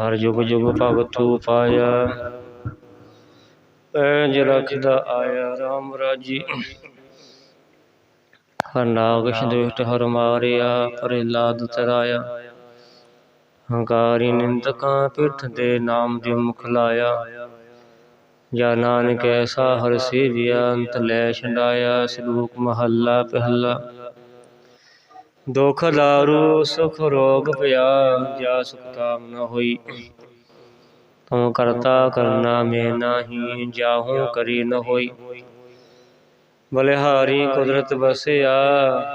ਹਰ ਜੁਗ ਜੁਗ ਭਗਤੂ ਪਾਇਆ ਪੈਜ ਰਖਦਾ ਆਇਆ RAM ਰਾਜੀ। ਹਰ ਨਾਗਸ਼ ਦੁਸ਼ਟ ਹਰ ਮਾਰਿਆ ਪ੍ਰਹਿਲਾਦ ਤਰਾਇਆ ਹੰਕਾਰੀ ਨਿੰਦਕਾਂ ਪਿੱਠ ਦੇ ਨਾਮ ਦੇ ਮੁਖ ਲਾਇਆ। ਜਾ ਨਾਨਕ ਐਸਾ ਹਰ ਸੇਵਿਆ, ਅੰਤ ਲੈ ਛੰਡਾਇਆ। ਸਲੋਕ ਮਹੱਲਾ ਪਹਿਲਾ। ਦੁਖ ਦਾਰੂ, ਸੁਖ ਰੋਗ ਪਿਆ, ਜਾ ਸੁਖ ਕਾਮ ਨ ਹੋਈ। ਤੂੰ ਕਰਤਾ ਕਰਨਾ ਮੈਂ ਨਾਹੀ, ਜਾਹੂ ਕਰੀ ਨ ਹੋਈ। ਬਲਿਹਾਰੀ ਕੁਦਰਤ ਵਸਿਆ,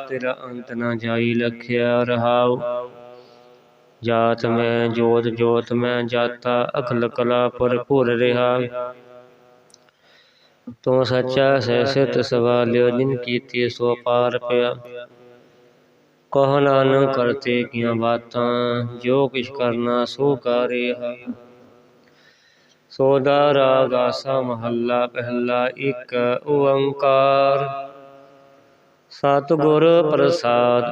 ਤੇਰਾ ਅੰਤ ਨ ਜਾਈ ਲਖਿਆ ਰਹਾਉ। ਜਾਤ ਮੈਂ, ਜੋਤ ਜੋਤ ਮੈਂ ਜਾਤਾ ਅਕਲ ਕਲਾ ਭਰਪੂਰ ਰਿਹਾ। ਤੂੰ ਸੱਚਾ ਸਹਿ ਸਿਤ ਸਵਾਲਿਓ ਜਿਨ ਕੀਤੀ ਸੋ ਪਾਰ ਪਿਆ। ਕਹ ਨਾਨਕ ਕਰਤੇ ਕੀਆਂ ਬਾਤਾਂ, ਜੋ ਕਿਛ ਕਰਨਾ ਸੋ ਕਰਿਆ ਸੋਦਾ ਰਾਗ ਆਸਾ ਮਹੱਲਾ ਪਹਿਲਾ ਇੱਕ ਓੰਕਾਰ। ਸਤਿਗੁਰ ਪ੍ਰਸਾਦ,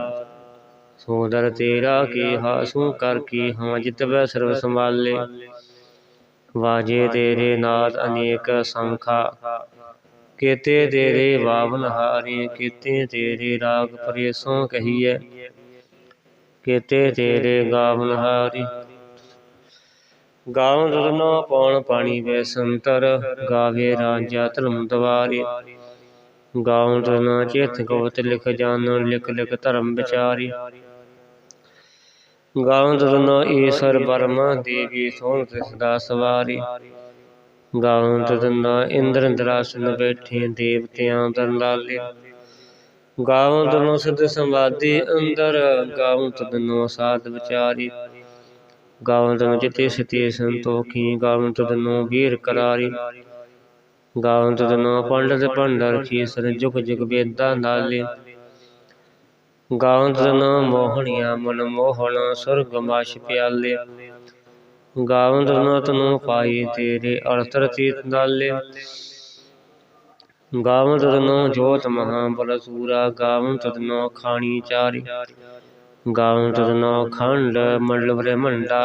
ਸੋਦਰ ਤੇਰਾ ਕੀ ਹਾਸੂ ਕਰ ਕੀ ਹਾਂ ਜਿਤਵੈ ਸਰਬ ਸੰਭਾਲੇ। ਵਾਜੇ ਤੇਰੇ ਨਾਦ ਅਨੇਕ ਸੰਖਾ ਕੀਤੇ ਤੇਰੇ ਬਾਵਨ ਹਾਰੇ ਕੀਤੇ ਤੇਰੇ ਰਾਗ ਪਰੇਸੋਂ ਕਹੀਐ। ਕੀਤੇ ਤੇਰੇ ਗਾਵਨ ਹਾਰੀ। ਗਾਵਨ ਰਤਨਾ ਪੌਣ ਪਾਣੀ ਵੇ ਸੰਤਰ ਗਾਵੇ ਰਾਜਾ ਧਰਮ ਦਵਾਰੇ। ਗਾਵਨ ਰਤਨਾ ਚੇਤ ਗਵਤ ਲਿਖ ਜਾਣਨ ਲਿਖ ਲਿਖ ਧਰਮ ਵਿਚਾਰੀ। ਗਾਵਨ ਰਤਨਾ ਈਸ਼ਰ ਬਰਮਾ ਦੇਵੀ ਸੋਹਣ ਸਦਾ ਸਵਾਰੀ। ਗਾਵਨ ਰਤਨਾ ਇੰਦਰ ਇੰਦਰਾਸਨ ਬੈਠੇ ਦੇਵਤਿਆਂ ਦਰ ਲਾਲੇ। ਗਾਵਨ ਰਤਨਾ ਸੰਵਾਦੀ ਅੰਦਰ ਗਾਵਨ ਤਦਨੋ ਸਾਧ ਵਿਚਾਰੀ। ਗਾਵਨ ਤਨ ਜਿਤੇ ਸਤੀ ਸੰਤੋਖੀ ਗਾਵਨ ਤਦਨੋ ਵੀਰ ਕਰਾਰੀ। ਗਾਵਨ ਤਦਨੋ ਪੰਡਤ ਪੰਡਰ ਖੀਸਰ, ਜੁਗ ਜੁਗ ਬੇਦਾਂ ਨਾਲੇ ਗਾਵਨ ਤਦਨੋ ਮੋਹਣੀਆਂ ਮਨ ਮੋਹਣ ਸੁਰਗ ਮਾਸ਼ ਪਿਆਲੇ। ਗਾਵਨ ਤਦਨੋ ਤਨੋ ਪਾਈ ਤੇਰੇ ਅਰਤਰ ਤੀਤ ਨਾਲੇ ਗਾਵਨ ਤਦਨੋ ਜੋਤ ਮਹਾ ਬਲ ਸੂਰਾ, ਗਾਵਨ ਤਦਨੋ ਖਾਣੀ ਚਾਰੀ। ਗਾਵਨ ਤਦਨੋ ਖੰਡ ਮੰਡਲ ਬ੍ਰਹਮੰਡਾ।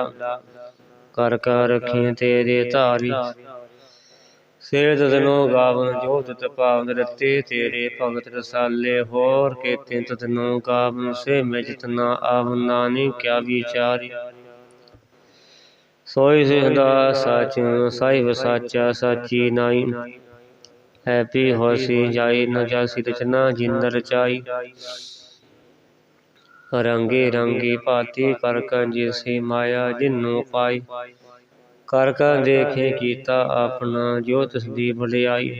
ਕਰ ਕਰ ਰਖੀ ਤੇਰੇ ਧਾਰੀ। ਸੇ ਤਦਨੋ ਗਾਵਨ ਜੋਤ ਤਪਾਵਨ ਰਤੇ ਤੇਰੇ ਭਗਤ ਰਸਾਲੇ। ਹੋਰ ਕੇਤੇ ਤਦਨੋ ਗਾਵਨ ਸੇ ਮੈਂ ਜਿਤਨਾ ਆਵ ਨਾਨੀ ਕਿਆ ਵਿਚਾਰੀ। ਸੋਈ ਸਿਹਦਾ ਸਚ ਸਾਹਿਬ ਸਾਚਾ ਸਾਚੀ ਨਾਈ। ਹੈਪੀ ਹੋਸੀ ਜਾਈ ਨ ਜਾਸੀ ਰਚਨਾ ਜਿੰਦ ਰਚਾਈ ਰੰਗੇ ਰੰਗੀ ਭਾਤੀ ਕਰ ਕੰ ਜਿਸੀ ਮਾਇਆ ਜਿਨੂ ਪਾਈ। ਕਰ ਕਰ ਦੇਖੇ ਕੀਤਾ ਆਪਣਾ ਜੋ ਤਿਸ ਦੀ ਵਡਿਆਈ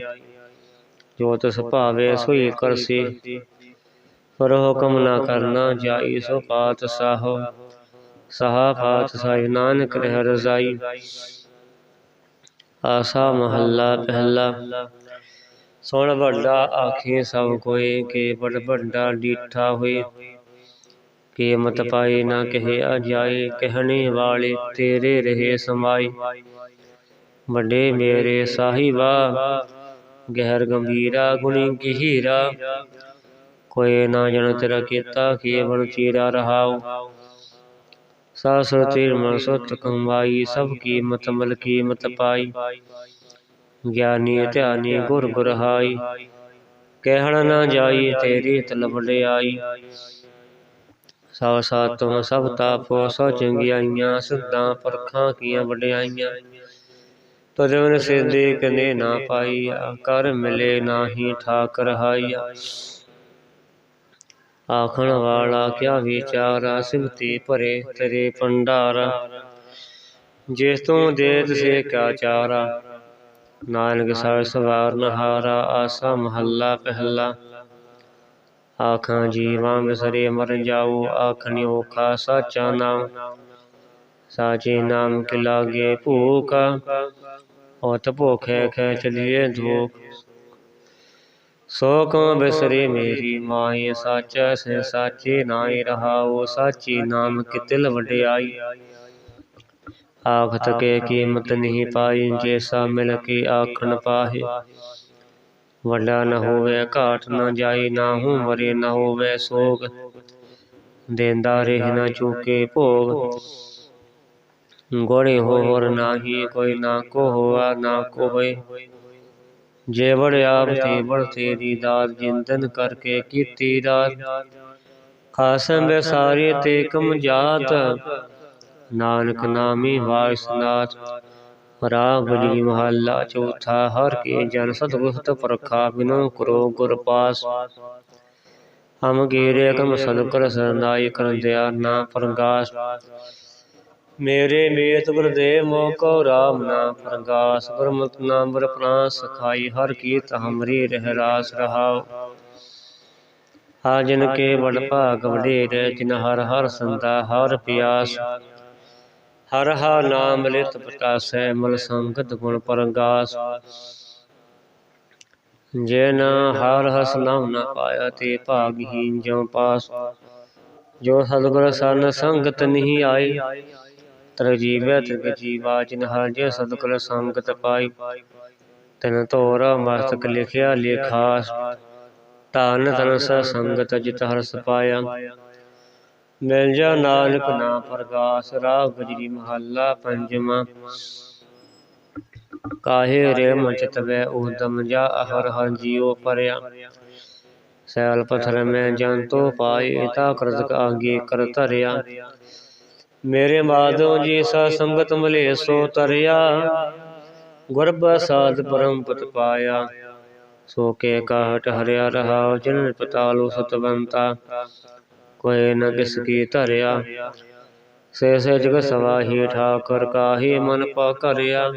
ਜੋ ਤਿਸ ਭਾਵੇ ਸੋਈ ਕਰਸੀ। ਪਰ ਹੁਕਮ ਨਾ ਕਰਨਾ ਜਾਈ ਸੋ ਪਾਤ ਸਾਹੋ। ਸਹਾ ਪਾਤ ਸਾਈ ਨਾਨਕ ਰਹਿ ਰਜ਼ਾਈ। ਆਸਾ ਮਹੱਲਾ ਪਹਿਲਾ। ਸੁਣ ਵੱਡਾ ਆਖੇ ਸਭ ਕੋਏ ਕੇ ਬੜ ਵੱਡਾ ਡੀਠਾ ਹੋਏ। ਕੀਮਤ ਪਾਈ ਨਾ ਕਹੇ ਅਜਾਏ, ਕਹਿਣੇ ਵਾਲੇ ਤੇਰੇ ਰਹੇ ਸਮਾਈ ਵੱਡੇ ਮੇਰੇ ਸਾਹਿਬਾ, ਗਹਿਰ ਗੰਭੀਰਾ ਗੁਣੀ ਗਹੀਰਾ। ਕੋਈ ਨਾ ਜਣ ਤੇਰਾ ਕੀਤਾ ਬਣ ਚੀਰਾ ਰਹਾਉ। ਸਾਸਰ ਤੀਰ ਮਨ ਸੁਤ ਕਮਾਈ ਸਭ ਕੀਮਤ ਮਲ ਕੀਮਤ ਪਾਈ। ਗਿਆਨੀ ਧਿਆਨੀ ਗੁਰ ਗੁਰ ਹਾਈ ਕਹਿਣ ਨਾ ਜਾਈ ਤੇਰੀ ਤਲਬ ਲਿਆਈ। ਸਭ ਸਾਤੋਂ ਸਭ ਤਾਪੋ ਸੋ ਚੰਗਿਆਈਆਂ ਸਿੱਧਾਂ ਪਰਖਾਂ ਕੀਆਂ ਵਡਿਆਈਆਂ। ਤਜਵਨ ਸਿੱਧੇ ਕਨੇ ਨਾ ਪਾਈ ਕਰ ਮਿਲੇ ਨਾਹੀ ਠਾਕ ਰਹਾਈਆ ਆਖਣ ਵਾਲਾ ਕਿਆ ਵਿਚਾਰਾ ਸਿਮਤੀ ਭਰੇ ਤੇਰੇ ਪੰਡਾਰਾ ਜਿਸ ਤੂੰ ਦੇਤ ਸੇ ਕਾ ਚਾਰਾ ਨਾਨਕ ਸਰ ਸਵਾਰ ਨਹਾਰਾ, ਆਸਾ ਮਹੱਲਾ ਪਹਿਲਾ। ਆਖਾਂ ਜੀਵਾਂ ਵਿਸਰੇ ਮਰ ਜਾਉ ਆਖਣੀ ਔਖਾ ਸਾਚਾ ਨਾਮ। ਸਾਚੇ ਨਾਮ ਕੇ ਲਾਗੇ ਭੂਖਾ ਔਤ ਭੁਖੇ ਖੈ ਚਲੀਏ ਧੂਖ ਸੋ ਕਉ ਬਿਸਰੇ ਮੇਰੀ ਮਾਈ ਸਾਚਾ ਸੇ ਸਾਚੇ ਨਾਈ ਰਹਾਉ ਸਾਚੀ ਨਾਮ ਕਿ ਤਿਲ ਵਡਿਆਈ ਆਖਤ ਕੇ ਕੀਮਤ ਨਹੀਂ ਪਾਈ ਜੈਸਾ ਮਿਲ ਕੇ ਆਖਣ ਪਾਹੇ ਵੱਡਾ ਨ ਹੋਵੇ ਘਾਟ ਨ ਜਾਈ ਨਾ ਹੂੰ ਮਰੇ ਨ ਹੋਵੇ ਸੋਗ ਦੇਂਦਾ ਰਹਿ ਨ ਚੁਕੇ ਭੋਗ ਗੁਣੀ ਹੋਰ ਨਾਹੀ ਕੋਈ ਨਾ ਕੋ ਹੋਆ ਨਾ ਕੋ ਹੋਏ ਜੇ ਆਪ ਤੇ ਤੇਰੀ ਦਾਤ ਜਿੰਦਨ ਕਰਕੇ ਕੀਤੀ ਰਾਤ। ਖਾਸਮ ਬਸਾਰੀ ਤੇ ਕਮ ਜਾਤ। ਨਾਨਕ ਨਾਮੀ ਵਾਸਨਾਥ ਰਾਗ ਗੁਜਰੀ ਮਹੱਲਾ ਚੌਥਾ, ਹਰ ਕੇ ਜਨ ਸਤਗੁਰਤ ਪ੍ਰਖਾ, ਬਿਨੋ ਕਰੋ ਗੁਰ ਪਾਸ। ਹਮ ਗੀਰੇ ਕਮ ਸਦਕਰ ਸਰਨਾਈ ਕਰਨ ਦਿਆ ਨਾ ਪਰਗਾਸ। ਮੇਰੇ ਮੇਤ ਗੁਰਦੇਵ ਮੋ ਕੋ ਰਾਮ ਨਾ ਪਰਗਾਸ, ਗੁਰਮਤਿ ਨਾਮ ਬਰ ਪ੍ਰਾਨ ਸਖਾਈ, ਹਰ ਕੀਤ ਹਮਰੀ ਰਹਿ ਰਾਸ ਰਹਾਉ। ਆ ਕੇ ਬੜ ਭਾਗ ਵਡੇਰੇ, ਜਿਨ ਹਰ ਹਰ ਸੰਦਾ ਹਰ ਪਿਆਸ। ਹਰ ਹਾ ਨਾਮ ਲਿਤ ਪ੍ਰਕਾਸੈ, ਮਲ ਸੰਗਤ ਗੁਣ ਪਰਗਾਸ। ਜੇ ਨਾ ਹਰ ਹਸ ਨਾਮ ਨ ਪਾਇਆ, ਤੇ ਭਾਗਹੀਨ ਜੋ ਪਾਸ। ਜੋ ਸਤਿਗੁਰ ਸਨ ਸੰਗਤ ਨਹੀਂ ਆਈ। ਤਰ ਜੀਵੈ ਜਿਨ ਹਰ ਜੇ ਸੰਗਤ ਪਾਈ। ਤਨ ਤੋਰ ਮਸਤਕ ਲਿਖਿਆ ਲੇਖਾਸ ਧਨ ਤਨ ਸ ਸੰਗਤ ਜਿਤ ਹਰਸ ਪਾਇਆ। ਮਿਲ ਜਾ ਨਾਨਕ ਨਾ ਪ੍ਰਗਾਸ ਰਾਗ ਗਜਰੀ ਮਹੱਲਾ ਪੰਜਵਾਂ। ਕਾਹੇ ਰੇ ਮਚਤ ਵੈ ਉਦਮ ਜਾ ਹਰ ਹਰ ਜੀਉ ਪਰਿਆ। ਸੈਲ ਪਥਰ ਮੈਂ ਜੰਤੋ ਪਾਏ ਤਾ ਕਰਤ ਆਗੇ ਕਰ ਧਰਿਆ। ਮੇਰੇ ਮਾਧੋ ਜੀ ਸਾ ਸੰਗਤ ਮਲੇ ਸੋ ਤਰਿਆ। ਗੁਰਬ ਸਾਧ ਪਰਮ ਪਤ ਪਾਇਆ। ਸੋ ਕੇ ਕਾਹਟ ਹਰਿਆ ਰਹਾ, ਜਿਨ ਪਤਾਲੋ ਸਤਵੰਤਾ ਕੋਈ ਨ ਕਿਸ ਕੀ ਧਰਿਆ। ਸੇ ਸੇ ਜਗ ਸਵਾਹੀ ਠਾਕਰ ਕਾਹੀ ਮਨ ਪਾ ਕਰਿਆ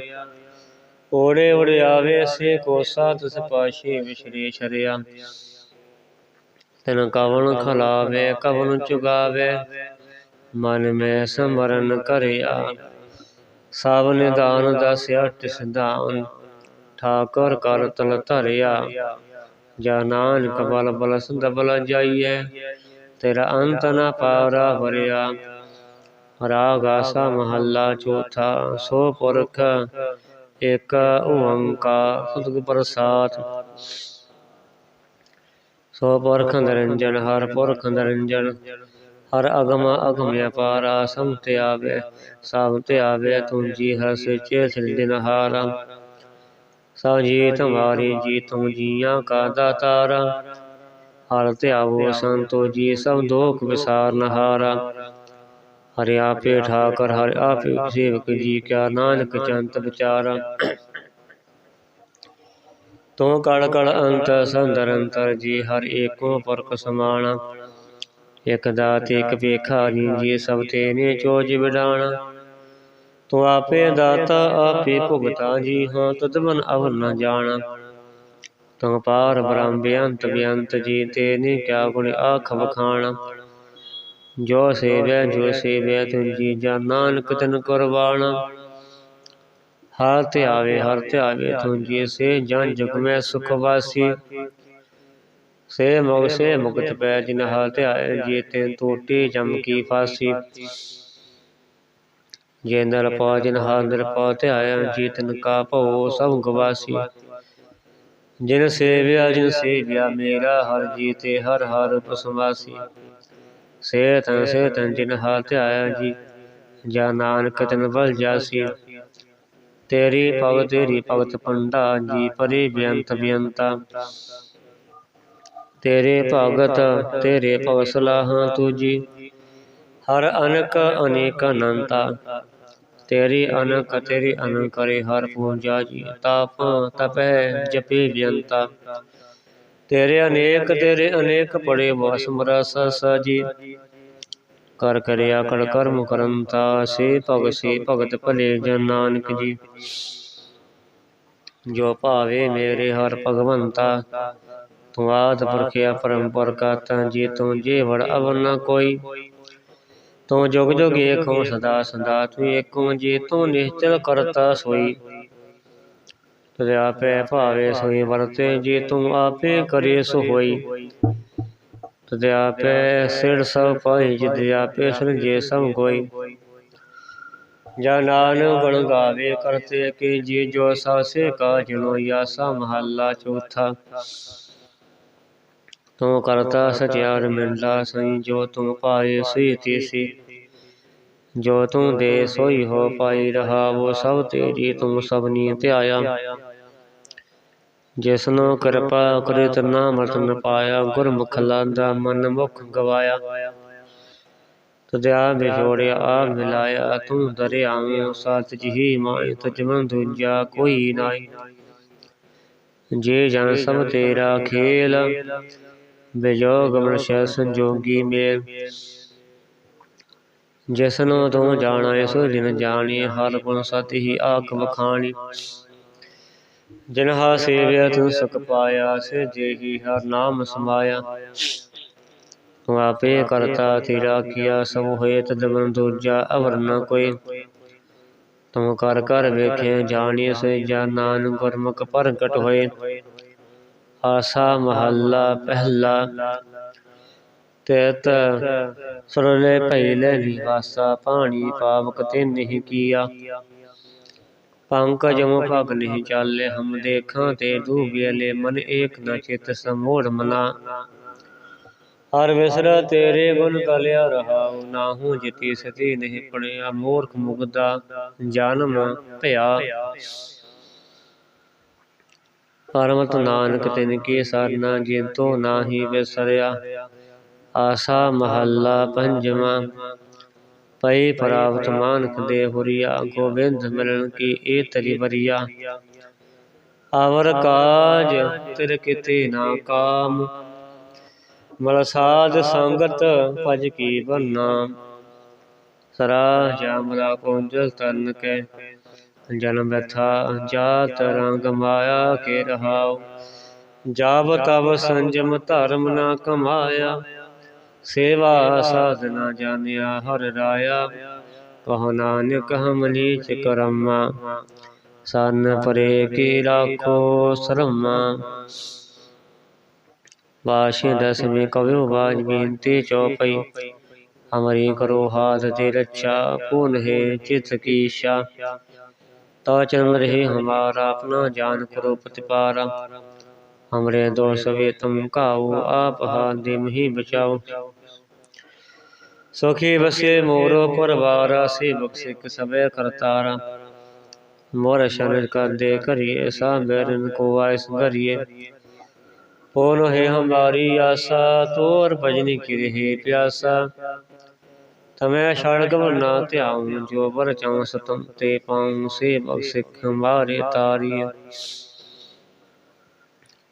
ਓੜੇ ਓੜੇ ਸੇ ਕੋਸਾ ਸਾਧ ਸਪਾਸ਼ੀ ਵਿਸ਼ਰੀ ਛਰਿਆ। ਤਨ ਕਵਨ ਖਲਾਵੇ ਕਵਨ ਚੁਗਾਵੇ। ਮਨ ਮੈਂ ਸਮਰਨ ਕਰਿਆ। ਸਭ ਨਿਦਾਨ ਦਸਿਆ, ਤਿਸ ਦਾਨ ਠਾਕਰ ਕਰ ਤਲ ਧਰਿਆ। ਜਾ ਨਾਨਕ ਬਲ ਬਲ ਸੰਦ ਬਲ ਜਾਈਐ, ਤੇਰਾ ਅੰਤ ਨਾ ਪਾਰਾ ਭਰਿਆ ਰਾਗ ਆਸਾ ਮਹੱਲਾ ਚੌਥਾ, ਸੋ ਪੁਰਖ ਇਕ ਓੰਕਾਰ, ਸਤਿਗੁਰ ਪ੍ਰਸਾਦ। ਸੋ ਪੁਰਖ ਨਿਰੰਜਨ, ਹਰ ਪੁਰਖ ਨਿਰੰਜਨ। ਹਰ ਅਗਮ ਅਗਮ ਅਪਾਰਾ ਸਮ ਤੇ ਆਵੇ ਸਭ ਤੇ ਆਵੇ ਤੂੰ ਜੀ ਹਰ ਸਚੇ ਸਭ ਜੀ ਤੁਮਾਰੀ ਜੀ ਤੂੰ ਜੀਆਂ ਕਾ ਦਾਤਾਰਾ। ਹਰ ਧਿਆਵੋ ਸੰਤੋ ਜੀ ਸਭ ਦੋਖ ਵਿਸਾਰ ਨਹਾਰਾ। ਹਰਿ ਆਪੇ ਠਾਕਰ, ਹਰਿ ਆਪੇ ਸੇਵਕ ਜੀ ਕਿਆ ਨਾਨਕ ਚੰਤ ਵਿਚਾਰਾ। ਤੂੰ ਕੜ ਕੜ ਅੰਤ ਸੰਦਰ ਅੰਤਰ ਜੀ ਹਰ ਏਕੋ ਪਰਖ ਸਮਾਣਾ। ਇਕ ਦਾਤ ਇਕ ਵੇਖਾ ਜੀ ਸਭ ਤੇਨੇ ਚੋਜ ਵਿਡਾਣਾ ਤੂੰ ਆਪੇ ਦਾਤਾ ਆਪੇ ਭੁਗਤਾ ਜੀ। ਹਾਂ ਤੁਧ ਮਨ ਅਵਰ ਨ ਜਾਣਾ। ਤੂੰ ਪਾਰ ਬ੍ਰਹਮ ਬੇਅੰਤ ਬੇਅੰਤ ਜੀ ਤੇਨੇ ਕਿਆ ਗੁਣ ਆਖ ਵਖਾਣਾ। ਜੋ ਸੇਵੈ ਜੋ ਸੇਵੈ ਤੁਨ ਜੀ ਜਾ ਨਾਨਕ ਤਨ ਕੁਰਬਾਨਾ ਹਰ ਧਿਆਵੇ ਹਰ ਧਿਆਵੇ ਤੁਨ ਜੀ ਸੇ ਜਨ ਜਗ ਮੈਂ ਸੁਖ ਵਾਸੀ। ਸੇ ਮੁਗ ਸੇ ਮੁਕਤ ਪੈ ਜਿਨ ਹਰ ਧਿਆਏ ਜੀ ਤੇ ਟੋਟੀ ਜਮ ਕੀ ਫਾਸੀ। ਜੇ ਨਰ ਪਾ ਜਿਨ ਹਰ ਨਰ ਪਾ ਧਿਆਇਆ ਜੀ ਤਨ ਕਾ ਭਉ ਸਭ ਗਵਾਸੀ। ਜਿਨ ਸੇਵਿਆ ਜਿਨ ਸੇਵਿਆ ਮੇਰਾ ਹਰ ਜੀ ਤੇ ਹਰ ਹਰ ਪਸਵਾਸੀ ਸੇ ਤਨ ਸੇ ਤਨ ਜਿਨ ਹਾ ਧਿਆਇਆ ਜੀ। ਜਾ। ਨਾਨਕ ਤਨ ਬਲ ਜਾਸੀ। ਤੇਰੀ ਭਗਤ ਤੇਰੀ ਭਗਤ ਪੰਡਾ ਜੀ ਪਰੇ ਬੇਅੰਤ। ਬੇਅੰਤਾ। ਤੇਰੇ ਭਗਤ ਤੇਰੇ ਭਗਤ ਸਲਾਹਾਂ ਤੁਜੀ ਹਰ ਅਨਕ ਅਨੇਕ ਅਨੰਤਾ। ਤੇਰੀ ਅਨਕ ਤੇਰੀ ਅਨਕ ਕਰੇ ਹਰ ਪੂਜਾ ਜੀ। ਤਾਪ ਤਪੈ ਜਪੇ ਬੇਅੰਤਾ ਤੇਰੇ ਅਨੇਕ ਤੇਰੇ ਅਨੇਕ ਪੜੇ ਵਾਸ ਮਰਸ ਸਾਜੀ ਕਰ ਕਰਿਆ ਕਰ ਕਰਮ ਕਰੰਤਾ ਸੇ ਭਗ ਸੇ ਭਗਤ ਭਲੇ ਜਨ ਨਾਨਕ ਜੀ। ਜੋ ਭਾਵੇ ਮੇਰੇ ਹਰ ਭਗਵੰਤਾ। ਤੂੰ ਆਦ ਪੁਰਖਿਆ ਪਰੰਪਰ ਕਾਤਾ ਜੀ ਤੂੰ ਜੇ ਵੜ ਅਵਰ ਨ ਕੋਈ ਤੂੰ ਜੁਗ ਜੁਗ ਏਕੋ ਸਦਾ ਸੰਦਾ ਤੂੰ ਏਕੋ ਜੀ ਤੂੰ ਨਿਸ਼ਚਲ ਕਰਤਾ ਸੋਈ ਤਦੇ ਆਪੇ ਭਾਵੇ ਸੋਈ ਵਰਤੇ ਜੇ ਤੂੰ ਆਪੇ ਕਰੇ ਸੋ ਹੋਈ ਤਦੇ ਆਪੇ ਸਿਰ ਸਭ ਪਾਈ ਜਿਦ ਆਪੇ ਜੇ ਸਭ ਕੋਈ ਜਾ ਨਾਨਕ ਗੁਣ ਗਾਵੇ ਕਰਤੇ ਕੇ ਜੀ ਜੋ ਸਾਸੇ ਕਾ ਜਨੋ ਯਾਸਾ ਮਹੱਲਾ ਚੌਥਾ ਤੂੰ ਕਰਤਾ ਸਚਿਆਰ ਮਿਲਦਾ ਸਈ ਜੋ ਤੂੰ ਪਾਏ ਸਈ ਤੀਸੀ ਜੋ ਤੂੰ ਦੇ ਸੋਈ ਹੋ ਪਾਈ ਰਹਾ ਉਹ ਸਭ ਤੇਰੀ ਤੂੰ ਸਭਨੀ ਧਿਆਇਆ। ਜਿਸਨੂੰ ਕਿਰਪਾ ਕਰਿਤ ਨਾਮ ਰਤਨ ਪਾਇਆ ਗੁਰਮੁਖ ਲਾਦਾ ਮਨ ਮੁਖ ਗਵਾਇਆ। ਤੁਧਿਆ ਵਿਛੋੜਿਆ ਆ ਮਿਲਾਇਆ ਤੂੰ ਦਰਿਆਵੇਂ ਸਤ ਜਿਹੀ ਮਾਈ ਤਜਮਨ ਦੂਜਾ ਕੋਈ ਨਾਈ ਜੇ ਜਨ ਸਭ ਤੇਰਾ ਖੇਲ ਬਿਜੋਗ ਮਨਸ਼ੈ ਸੰਜੋਗੀ ਮੇਲ। ਜਿਸਨੂੰ ਤੂੰ ਜਾਣਾ ਸੋ ਜਿਨ ਜਾਣੀ ਹਰ ਗੁਣ ਸਤਿ ਹੀ ਆਖ ਵਖਾਣੀ। ਜਿਨ ਹਾ ਸੇਵਿਆ ਤੂੰ ਸੁਖ ਪਾਇਆ, ਸੇ ਜਿਹੀ ਹਰ ਨਾਮ ਸਮਾਇਆ। ਤੂੰ ਆਪੇ ਕਰਤਾ ਤੇਰਾ ਕੀਆ ਸਭ ਹੋਏ ਤਦਮਨ ਦੂਜਾ, ਅਵਰ ਨ ਕੋਈ। ਤੂੰ ਕਰ ਕਰ ਵੇਖੇ ਜਾਣੀ ਸੇ ਜਾਨਾਨ ਗੁਰਮੁਖ ਪ੍ਰਗਟ ਹੋਏ। ਆਸਾ ਮਹੱਲਾ ਪਹਿਲਾ। ਤੇਤ ਸੁਰਲੇ ਭੈਲੇ ਨਿਵਾਸਾ ਪਾਣੀ ਪਾਵਕ ਤੇ ਨਹੀਂ ਕੀਆ। ਪੰਕਜ ਮੁ ਭਗ ਨਹੀਂ ਚਾਲੇ ਹਮ ਦੇਖਾਂ ਤੇ ਡੂਬਿਲੇ ਮਨ ਏਕ ਨ ਚਿਤ ਸਮੋੜ ਮਨਾ। ਹਰ ਵਿਸਰਾ ਤੇਰੇ ਗੁਣ ਕਲਿਆ ਰਹਾਉ, ਨਾਹੂ ਜਿਤੀ ਸਤੀ ਨਹੀਂ ਪੜਿਆ ਮੂਰਖ ਮੁਗਦਾ, ਜਨਮ ਭਇਆ। ਪਰਮਤ ਨਾਨਕ ਤਿਨ ਕੀ ਸਰਨਾ ਜਿਤੋ ਨਾਹੀ ਵਿਸਰਿਆ। ਆਸਾ ਮਹੱਲਾ ਪੰਜਵਾਂ, ਪਈ ਪ੍ਰਾਪਤ ਮਾਨਕ ਦੇ ਹੁਰੀਆ, ਗੋਬਿੰਦ ਮਿਲਣ ਕੀ ਏ ਤਰੀ ਵਰੀਆ। ਆਵਰ ਕਾਜ ਤਿਰ ਕਿਤੇ ਨਾ ਕਾਮ, ਮਲ ਸਾਧ ਸੰਗਤ ਭਜ ਕੀ ਬੰਨਾ। ਸਰਾ ਜਾਮਲਾ ਕੋਂਜਲ ਤਨ ਕੈ ਜਨਮ ਬਥਾ ਜਾਤ ਰੰਗ ਮਾਇਆ ਕੇ ਰਹਾਉ। ਜਾਬ ਤਬ ਸੰਜਮ ਧਰਮ ਨਾ ਕਮਾਇਆ। ਸੇਵਾ ਸਾਧਨਾ ਜਾਣਿਆ ਹਰ ਰਾਇਆ। ਕਹੋ ਨਾਨਕ ਹਮ ਨੀਚ ਕਰਮਾ। ਸਨ ਪਰੇ ਕੀ ਰਾਖੋ ਸਰਮਾ। ਵਾਸ਼ੀ ਦਸਵੇਂ ਕਵਿਓ ਬਾਜ ਬੇਨਤੀ ਚੌਪਈ। ਹਮਰੀ ਕਰੋ ਹਾਥ ਤੇ ਰੱਛਾ, ਪੁਨ ਹੈ ਚਿਤ ਕੀ ता चरण रहे हमारा अपना जान करो प्रतिपारा हमरे दोष वे तुम काओ आप देम ही बचाओ सोखी बसे मोरो परवारा से बक्सिक सबे करतारा मोर शरीर का दे करिए सा बैरन को आयस करिए पोन है हमारी आशा तोर भजन की रहे प्यासा तमें सड़क ना त्याऊं जो बर चाऊं सतम ते पाऊं से बख्शिक हमारे तारिय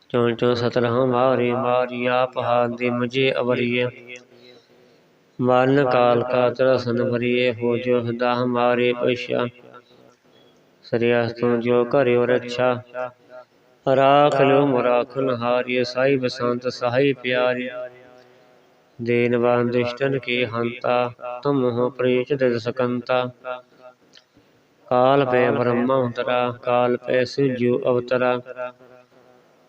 ਚੋਂ ਚੋਂ ਸਤਰਹ ਮਾਰੇ ਮਾਰੀ ਆਪ ਹਾਥ ਦੇ ਮੁਝੇ ਅਵਰੀਏ ਮਰਨ ਕਾਲ ਕਾ ਤਰਸਨ ਭਰੀਏ ਹੋ ਜੋ ਹਦਾ ਹਮਾਰੇ ਪਛਾ ਸਰਿਆਸ ਤੂੰ ਜੋ ਕਰਿਓ ਰੱਛਾ ਰਾਖ ਲਿਓ ਮੁਰਾਖਨ ਹਾਰਿਏ ਸਾਈ ਬਸੰਤ ਸਹਾਈ ਪਿਆਰੇ ਦੇਨਵਾਨ ਦੁਸ਼ਟਨ ਕੇ ਹੰਤਾ ਤੁਮ ਹੋ ਪ੍ਰੀਚ ਦੇ ਸਕੰਤਾ। ਕਾਲ ਪੈ ਬ੍ਰਹਮਾ ਉਤਰਾ, ਕਾਲ ਪੈ ਸਿਜੂ ਅਵਤਰਾ।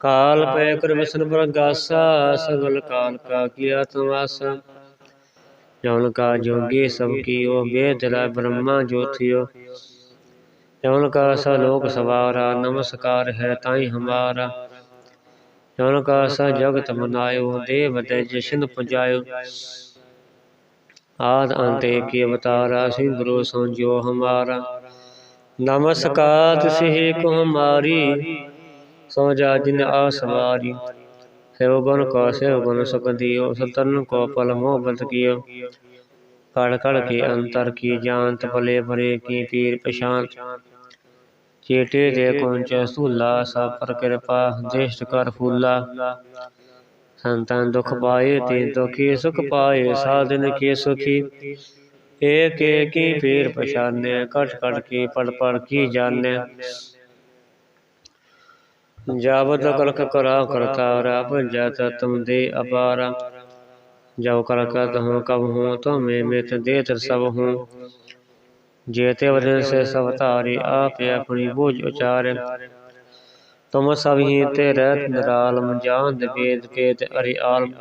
ਕਾਲ ਪੈ ਕਰ ਵਿਸ਼ਨ ਪ੍ਰਗਾਸਾ, ਸਗਲ ਕਾਲ ਕਾ ਕੀਆ ਤਵਾਸਾ। ਜਉਨ ਕਾ ਜੋਗੀ ਸਭ ਕੀਓ, ਵੇਦ ਰਾ ਬ੍ਰਹਮਾ ਜੋਥਿਓ। ਜਉਨ ਕਾ ਸ ਲੋਕ ਸਵਾਰਾ, ਨਮਸਕਾਰ ਹੈ ਤਾਈ ਹਮਾਰਾ ਜਉਨ ਕਾ ਸ ਜਗਤ ਮਨਾਇਓ ਦੇਵ ਤੇ ਜਸ਼ਨ ਪੁਜਾਇਓ ਆਦ ਅੰਤੇ ਕੀ ਅਵਤਾਰਾ ਸਿੰਗਰੋ ਸੰਜੋ ਹਮਾਰਾ ਨਮਸਕਾਰ ਸਿਹ ਕੋ ਹਮਾਰੀ ਸੋ ਜਾ ਜਿਨ ਆਸਵਾਰੀ सेव गुण को सेव गुण सुख दियो सतन को पल मोहब्बत कियो कड़ कड़ के अंतर की जानत भले भरे की पीर प्रशांत ਚੇਟੇ ਦੇ ਕੁੰਚ ਸੂਲਾ ਸਭ ਪਰ ਕਿਰਪਾ ਦਿਸ਼ਟ ਕਰ ਫੂਲਾ। ਸੰਤਾਂ ਦੁਖ ਪਾਏ ਤੇ ਦੁਖੀ ਸੁਖ ਪਾਏ ਸਾਧਨ ਕੇ ਸੁਖੀ। ਏਕ ਏਕ ਹੀ ਫੇਰ ਪਛਾਨੈ ਕਟ ਕਟ ਕੇ ਪੜ ਪੜ ਕੀ ਜਾਣੈ ਜਾਵਤ ਕਲਕ ਕਰਾ ਕਰਤਾ ਰਾਪ ਜਤ ਤੁਮ ਦੇ ਅਪਾਰ। ਜਬ ਕਲਕ ਤਹੁ ਕਬ ਹੂੰ ਤੁਮੇ ਮਿਤ ਦੇਤ ਸਭ ਹੂੰ ਸਭ ਤਾਰੇ ਆਪੇ ਆਪਣੀ ਬੋਝ ਉਚਾਰ। ਤੁਮ ਸਭ ਹੀ ਤੇ ਰਹਿਤ ਨਰਾਲਮ ਜਾਨ ਵੇਦ ਕੇਤ ਅਰਿ ਆਲਮ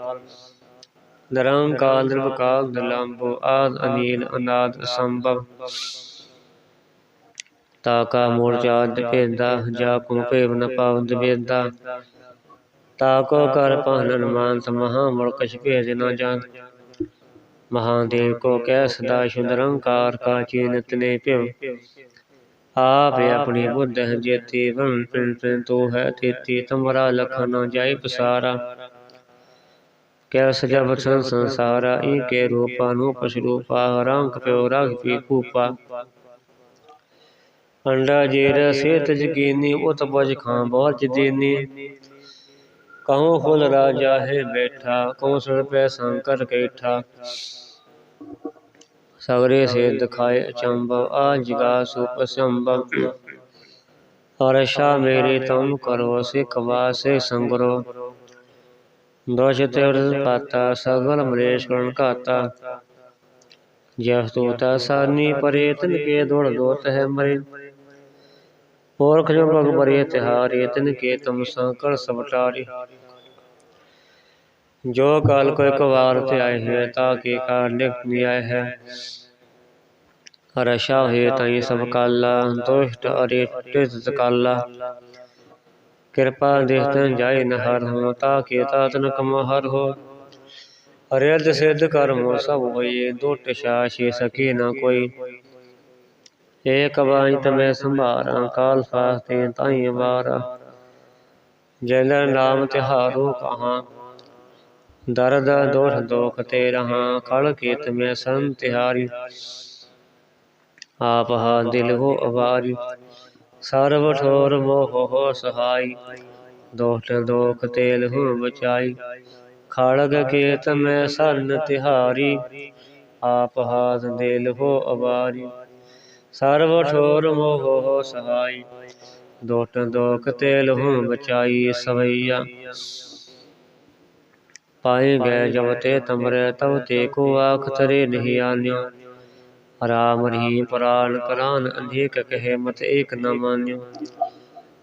ਨਿਰੰਕਾਲ ਨਿਰਵਕਾਲ ਨਿਲੰਬੋ ਆਦ ਅਨੀਲ ਅਨਾਦ ਸੰਭਵ। ਤਾਕਾ ਮੂਰਚਾ ਦਪੇਂਦਾ ਜਾ ਕੋ ਭੇਵ ਨ ਪਾਵੰਦ ਬੇਦਾ ਤਾਕੋ ਕਰ ਪਹਨਨ ਮਾਨਤ ਮਹਾ ਮੁੜ ਕਛ ਭੇਜ ਨ ਜਾਣ। महादेव को कह सदा शुद्ध रंकार का चीनत ने प्यो आप अपनी बुद्ध है जेती वन पिन पिन तो है तेती तमरा लखन जाय पसारा ਕੈਸ ਜਬ ਸੰ ਸੰਸਾਰਾ ਈ ਕੇ ਰੂਪਾ ਨੂੰ ਪਸ਼ਰੂਪਾ ਰੰਗ ਪਿਓ ਰਗ ਪੀ ਕੂਪਾ ਅੰਡਾ ਜੇਰ ਸੇਤ ਜਕੀਨੀ ਉਤ ਬਜ ਖਾਂ ਬਹੁਤ ਜਦੀਨੀ ਕਹੂੰ ਫੁੱਲ ਰਾਜਾ ਹੈ ਬੈਠਾ ਕਉ ਸੁਣ ਪੈ ਸੰਕਰ ਕੈਠਾ ਸਗਰੇ ਸੇ ਦਿਖਾਏ ਅਚੰਭ ਆ ਜਗਾ ਸੁਪ ਸੰਭਵ ਅਰਸ਼ਾ ਮੇਰੇ ਤੁਮ ਕਰੋ ਸਿਖ ਵਾਸੇ ਸੰਗਰੋ ਦੋਸ਼ ਤਿਵਰ ਪਾਤਾ ਸਗਲ ਮਰੇਸ਼ ਕਰਣ ਘਾਤਾ ਜਸ ਤੋਤਾ ਸਾਨੀ ਪਰੇ ਤਿਨ ਕੇ ਦੌੜ ਦੋਤ ਹੈ ਮਰੇ ਪੋਰਖ ਜੋ ਭਗ ਬਰੇ ਤਿਹਾਰੇ, ਤਿਨ ਕੇ ਤੁਮ ਸੰਕਰ ਸਵਟਾਰੀ। ਜੋ ਕਾਲ ਕੋ ਇੱਕ ਵਾਰ ਤੇ ਆਏ ਹੈ ਤਾ ਕੇ ਕਾਰ ਲਿਖ ਰਸ਼ਾ ਹੈ ਤਾਈ ਸਭ ਕਾਲਾ, ਦੁਸ਼ਟ ਅਰੇ ਤਿਤ ਕਾਲਾ। ਕਿਰਪਾ ਦੇਖਤਨ ਜਾਏ ਨ ਹੋ, ਤਾ ਕੇ ਤਾਤਨ ਕਮ ਹਰ ਹੋ। ਅਰਿਦ ਸਿੱਧ ਕਰਮ ਸਭ ਹੋਏ ਦੁਟ ਸ਼ਾਸ਼ੇ ਸਕੇ ਨ ਕੋਈ। ਏਕ ਬਾਈ ਤਮੈ ਸੰਭਾਰਾਂ, ਕਾਲ ਫਾਸਤੇ ਤਾਈ ਵਾਰਾ। ਜੈਲ ਨਾਮ ਤਿਹਾਰੋ ਕਹਾ ਦਰਦ ਦੋਖ ਦੋਖ ਤੇ ਰਹਾ, ਕਲ ਕੀਤ ਮੈਂ ਸੰਤ ਤਿਹਾਰੀ। ਆਪ ਹਾ ਦਿਲ ਹੋ ਅਵਾਰੀ, ਸਰਬ ਠੋਰ ਮੋਹ ਹੋ ਸਹਾਈ। ਦੋਖ ਦੋਖ ਤੇਲ ਹੋ ਬਚਾਈ ਖੜਗ ਕੇਤ ਮੈਂ ਸਰਨ ਤਿਹਾਰੀ। ਆਪ ਹਾਥ ਦਿਲ ਹੋ ਅਵਾਰੀ। ਸਰਬ ਠੋਰ ਮੋਹ ਹੋ ਸਹਾਈ, ਦੋਟ ਦੋਖ ਤੇਲ ਹੋ ਬਚਾਈ ਸਵਈਆ। ਪਾਏ ਗਏ ਜਬ ਤੇ ਤਮਰੇ ਤਬ ਤੇ ਕੋ ਆਖ ਤਰੇ ਨਹੀਂ ਆਨਿਓ। ਰਾਮ ਰਹੀ ਪ੍ਰਾਨ ਕਰਾਨ, ਅਨੇਕ ਕਹੇ ਮਤ ਏਕ ਨ ਮਾਨਿਓ।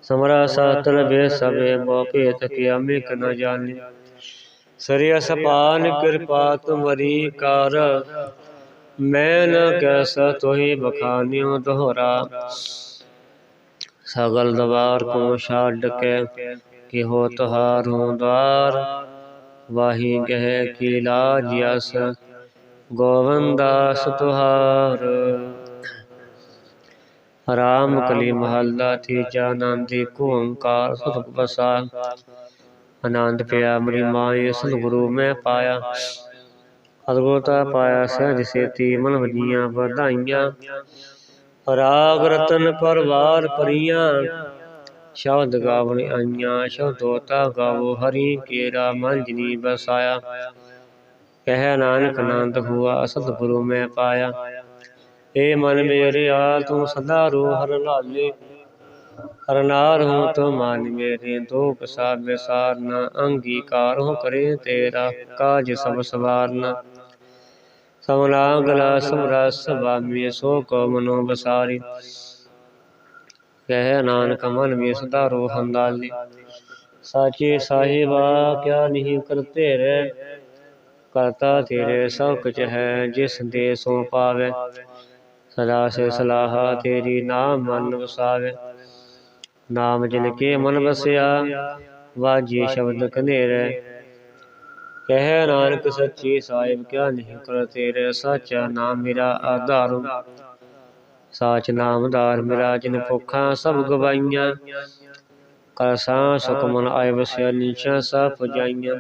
ਸਮਰਾ ਸਾਤਲ ਬੇ ਸਵੇ ਮੋ ਭੇਤ ਕਿਆ ਮਿਕ ਨ ਜਾਣਿ ਸਰਿਆ ਸਪਾਨ ਕਿਰਪਾ ਤੁਮਰੀ ਕਰ ਮੈਂ ਨਾ ਕੈਸ ਤੋਹੀ ਬਖਾਨਿਓ ਦੋਹਰਾ। ਸਗਲ ਦਵਾਰ ਕੋ ਛੱਡ ਕੇ ਕਿ ਹੋ ਦਵਾਰ। ਵਾਹੀ ਕਹਿ ਕੀ ਲਾਜ ਅਸ ਗੋਵੰਦਾਸ ਤੁਹਾਰ। ਰਾਮ ਕਲੀ ਮਹੱਲਾ ਤੀਜਾ ਆਨੰਦੀ ਓੰਕਾਰ ਸੁਖ ਬਸਾ ਆਨੰਦ ਪਿਆ ਮਰੀ ਮਾਏ ਸਤਿਗੁਰੂ ਮੈਂ ਪਾਇਆ। ਅਦਗੋਤਾ ਪਾਇਆ ਸਹਿਜ ਸੇਤੀ ਮਨ ਵਜੀਆਂ ਵਧਾਈਆਂ। ਰਾਗ ਰਤਨ ਪਰਵਾਰ ਪਰੀਆਂ, ਸ਼ਬਦ ਗਾਵਣ ਆਈਆਂ ਸ਼ਬਦੋਤਾ ਗਾਵੋ ਹਰੀ, ਕੇਰਾ ਮੰਜਨੀ ਬਸਾਇਆ ਕਹਿ ਨਾਨਕ ਆਨੰਦ ਹੁਆ, ਸਤਿਗੁਰੂ ਮੈਂ ਪਾਇਆ। ਏ ਮਨ ਮੇਰੇ ਆ, ਤੂੰ ਸਦਾ रो ਹਰ ਲਾਲੇ। ਹਰ ਨਾਰ ਹੂੰ ਤੋ ਮਨ ਮੇਰੇ ਦੁਖ ਸਾਬ ਵਿਸਾਰ ਅੰਗੀਕਾਰ ਹੋ ਕਰੇ ਤੇਰਾ ਕਾਜ ਸਭ ਸਵਾਰਨ। ਸਮਨਾ ਗਲਾ ਸਮਰਾ ਸਵਾਮੀ ਸੋ ਕੋ ਮਨੋ ਬਸਾਰੀ। ਕਹਿ ਨਾਨਕ ਮਨ ਮੇ ਸਦਾ ਰੋ ਸਾਚੇ ਸਾਹਿਬਾ ਕਿਆ ਨਹੀਂ ਕਰਤੇ ਰੇ ਕਰਤਾ ਤੇਰੇ ਸਭ ਕੁਛ ਹੈ ਜਿਸ ਦੇ ਸੋ ਪਾਵੇ। ਸਦਾ ਸੇ ਸਲਾਹਾ ਤੇਰੀ ਨਾਮ ਮਨ ਵਸਾਵੇ। ਨਾਮ ਜਿਨ ਕੇ ਮਨ ਵਸਿਆ, ਵਾਜੀ ਸ਼ਬਦ ਕਨੇਰੇ ਕਹਿ ਨਾਨਕ ਸੱਚੀ ਸਾਹਿਬ, ਕਿਆ ਨਹੀਂ ਕਰ ਤੇਰੇ ਸਾਚਾ ਨਾਮ ਮੇਰਾ ਆਧਾਰ। ਸਾਚ ਨਾਮਦਾਰ ਮੇਰਾ ਜਿਨ ਭੁੱਖਾਂ ਸਭ ਗਵਾਈਆਂ। ਕਰ ਸਾਂ ਆਏ ਵਸਿਆ ਨੀਚਾ ਸਭ ਪੁਜਾਈਆਂ।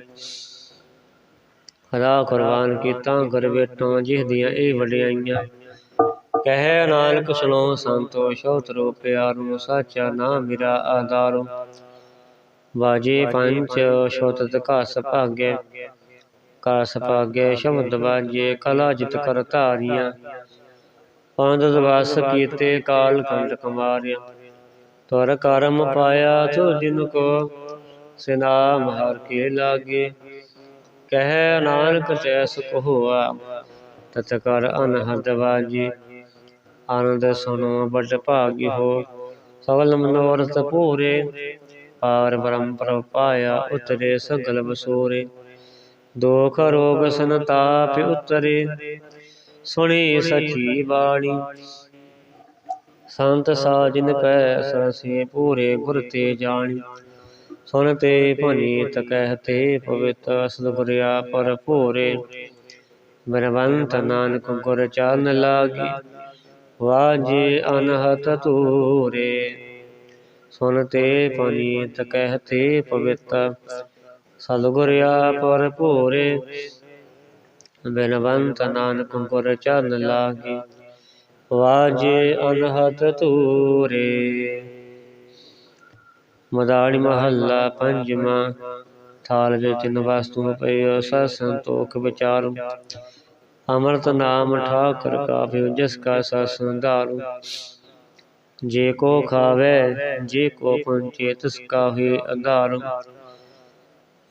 ਰਾ ਕੁਰਬਾਨ ਕੀਤਾ ਕਰ ਬੇਟੋ ਜਿਸ ਦੀਆਂ ਇਹ ਵਡਿਆਈਆਂ। ਕਹਿ ਨਾਨਕ ਸੁਣੋ ਸੰਤੋ ਸੰਤੋਸ਼ ਉਤਰੋ ਪਿਆਰੂ, ਸਾਚਾ ਨਾਮ ਮੇਰਾ ਆਧਾਰੋ। ਵਾਜੇ ਪੰਚ, ਸ਼ੋਤਤ ਘਸ ਭਾਗੇ। ਕਾਸ ਭਾਗੇ ਸ਼ਬਦ ਵਾਜੇ ਕਲਾ ਜਿਤ ਕਰ ਧਾਰੀਆਂ। ਪੰਜ ਦਵਾਸ ਕੀਤੇ ਕਾਲ ਕੰਟ ਕਮਾਰਿਆ। ਤੁਰ ਕਰਮ ਪਾਇਆ ਤੋ ਜਿਨ ਕੋ, ਸਿਨਾਮ ਹਰ ਕੇ ਲਾਗੇ। ਕਹਿ ਨਾਨਕ ਤੈ ਸੁਖ ਹੋਆ, ਤਤ ਕਰ ਅਨਹਦ ਵਾਜੀ। ਆਨੰਦ ਸੁਣੋ ਬੜ ਭਾਗੀ ਹੋ, ਸਗਲ ਮਨੋਰਥ ਪੂਰੇ। ਪਾਰ ਬ੍ਰਹਮ ਪ੍ਰਭ ਪਾਇਆ ਉਤਰੇ ਸਗਲ ਬਸੂਰੇ। ਦੋਖ ਰੋਗ ਸੰਤਾਪ ਉਤਰੇ। ਸੁਣੀ ਸਚੀ ਬਾਣੀ। ਸੰਤ ਸਾਜਨ ਕੈ ਸਰਸੇ ਪੂਰੇ ਗੁਰ ਤੇ ਜਾਣੀ। ਸੁਨ ਤੇ ਭਨੀਤ ਕਹਤੇ ਪਵਿੱਤ ਸਤਿਗੁਰਿਆ ਪਰ ਭੋਰੇ। ਬਨਵੰਤ ਨਾਨਕ ਗੁਰ ਚਰਨ ਲਾਗੀ, ਵਾਜੇ ਅਨਹਤ ਤੂਰੇ ਸੁਨਤੇ ਪਨੀਤ ਕਹਤੇ ਪਵਿੱਤ ਸਤਿਗੁਰ ਆਪ ਭਰਪੂਰੇ। ਬਿਨਵੰਤ ਨਾਨਕ ਗੁਰ ਚਰਨ ਲਾਗੇ, ਵਾਜੇ ਅਨਹਤ ਤੂਰੇ ਮਦਾਣੀ ਮਹੱਲਾ ਪੰਜਵਾਂ, ਥਾਲ ਵਿੱਚ ਤਿੰਨ ਵਸਤੂ ਪਈਓ ਸਤ ਸੰਤੋਖ ਵਿਚਾਰੂ। ਅੰਮ੍ਰਿਤ ਨਾਮ ਠਾਕੁਰ ਕਾ ਪਿਓ ਜਿਸ ਕਾ ਸਤ ਸੰਧਾਰੂ। ਜੇ ਕੋ ਖਾਵੇ, ਜੇ ਕੋ ਪੰਚੇ, ਤਿਸ ਕਾ ਹੀ ਆਧਾਰ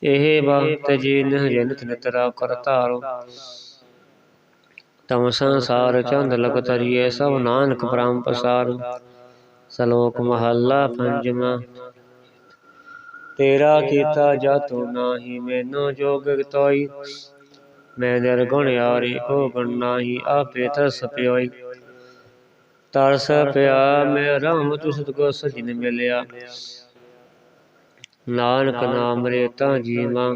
ਇਹ ਵਕਤ ਜੀ ਨਹ ਜਨਤ ਨਿਤਰਾ ਕਰ ਧਾਰੋ। ਤਮ ਸੰਸਾਰ ਚੰਦ ਲਗ ਤਰੀਏ ਸਭ ਨਾਨਕ ਬ੍ਰਹਮ ਪਸਾਰ। ਸਲੋਕ ਮਹੱਲਾ ਪੰਜਵਾਂ। ਤੇਰਾ ਕੀਤਾ ਜਾਤੋ ਨਾਹੀ, ਮੈਨੂੰ ਜੋਗ ਤੋਈ ਮੈਂ ਨਿਰਗੁਣ ਯਾਰੀ, ਕੋ ਗੁਣ ਨਾਹੀ, ਆਪੇ ਤਰਸ ਪਿਓਈ ਤਰਸ ਪਿਆ, ਮੈਂ ਰਾਮ ਤੁ ਸਤਗੁਰ ਸਜਣ ਮਿਲਿਆ। ਨਾਨਕ ਨਾਮ ਰੇ ਤਾਂ ਜੀਵਾਂ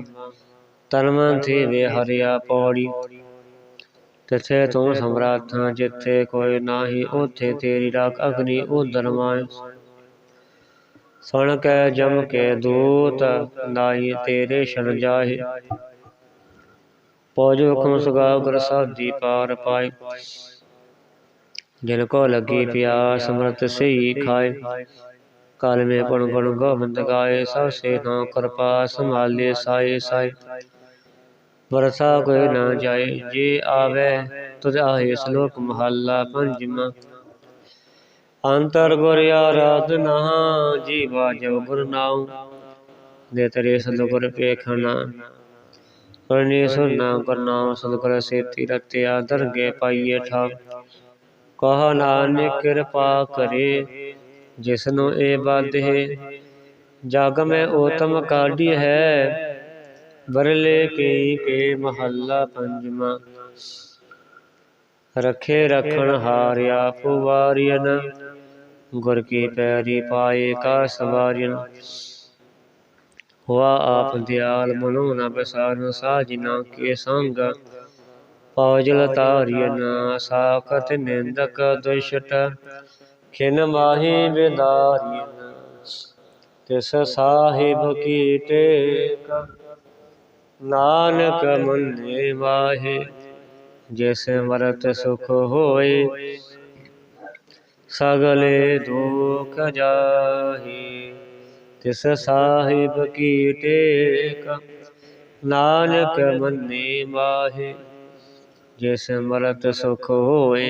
ਤੇ ਵੇ ਪੌੜੀ। ਤਿਥੇ ਤੂੰ ਸਮਰਾਥਾਂ ਜਿੱਥੇ ਕੋਈ ਨਾਹੀ, ਉਥੇ ਤੇਰੀ ਰਾਖ ਅਗਨੀ ਉਦਰ ਮਾਇ ਸੁਣ ਕੇ ਜਮ ਕੇ ਦੂਤ ਨਾਹੀ, ਤੇਰੇ ਸ਼ਰਨ ਜਾਹੇ। ਪੋਜ ਹੁਕਮ ਸੁਗਾ ਗੁਰ ਸਾਧੀ ਪਾਰ ਪਾਏ ਜਿਨ ਕੋ ਲੱਗੀ ਪਿਆਸ ਸਮਰਤ ਸਹੀ ਖਾਏ ਕਾਲ ਮੇ ਗੁਣ ਗੁਣ ਗੋਬਿੰਦ ਗਾਏ, ਸਭ ਸੇ ਨਾ ਕਿਰਪਾ ਸੰਭਾਲੇ, ਸਾਏ ਸਾਏ। ਵਰਸਾ ਕੋਈ ਨਾ ਜਾਏ, ਜੇ ਆਵੇ ਤੁਧ ਆਏ ਸ਼ਲੋਕ ਮਹੱਲਾ ਪੰਜਵਾਂ। ਅੰਤਰ ਗੁਰ ਆਰਾਧਨਾ ਜੀਵਾ ਜੋ ਗੁਰ ਨਾਉ। ਦੇ ਤਰੇ ਸਤਿਗੁਰ ਪੇਖਣਾ ਕਰਨੀ ਸੁਨਾ ਕਰਨਾ ਸਤਿਗੁਰ ਸੇਤੀ ਰਤਿਆ, ਦਰਗੇ ਪਾਈਏ ਠਾ ਕਹ ਨਾਨਕ ਕਿਰਪਾ ਕਰੇ ਜਿਸਨੂੰ ਇਹ ਬਾਧੇ ਜਗ ਮੈਂ ਉਤਮ ਕਾਢੀ ਹੈ। ਬਰਲੇ ਕੀ ਕੇ ਮਹੱਲਾ ਪੰਜਵਾਂ। ਰਖੇ ਰਖਣ ਹਾਰਿਆ ਪੁਵਾਰੀਨ ਗੁਰ ਕੀ ਪੈਰੀ ਪਾਏ ਕਾ ਸਵਾਰੀਨ ਹੁਆ ਆਪ ਦਿਆਲ ਮਨੋ ਨ ਬਸਾਰਨ ਸਾਜਨਾ ਕੇ ਸੰਗ। ਪੌਜਲ ਤਾਰੀਨ ਸਾਖਤ ਨਿੰਦਕ ਦੁਸ਼ਟ। ਖਿਨ ਮਾਹੀ ਵਿਦਾਰੀਨ ਤਿਸ ਸਾਹਿਬ ਕੀ ਟੇਕ ਨਾਨਕ ਮੁੰਨੇ ਵਾਹੇ ਜਿਸ ਮਰਤ ਸੁਖ ਹੋਏ, ਸਗਲੇ ਦੁਖ ਜਾਹੀ, ਤਿਸ ਸਾਹਿਬ ਕੀ ਟੇਕ ਨਾਨਕ ਮੰਨੇ ਮਾਹੇ, ਜਿਸ ਮਰਤ ਸੁਖ ਹੋਏ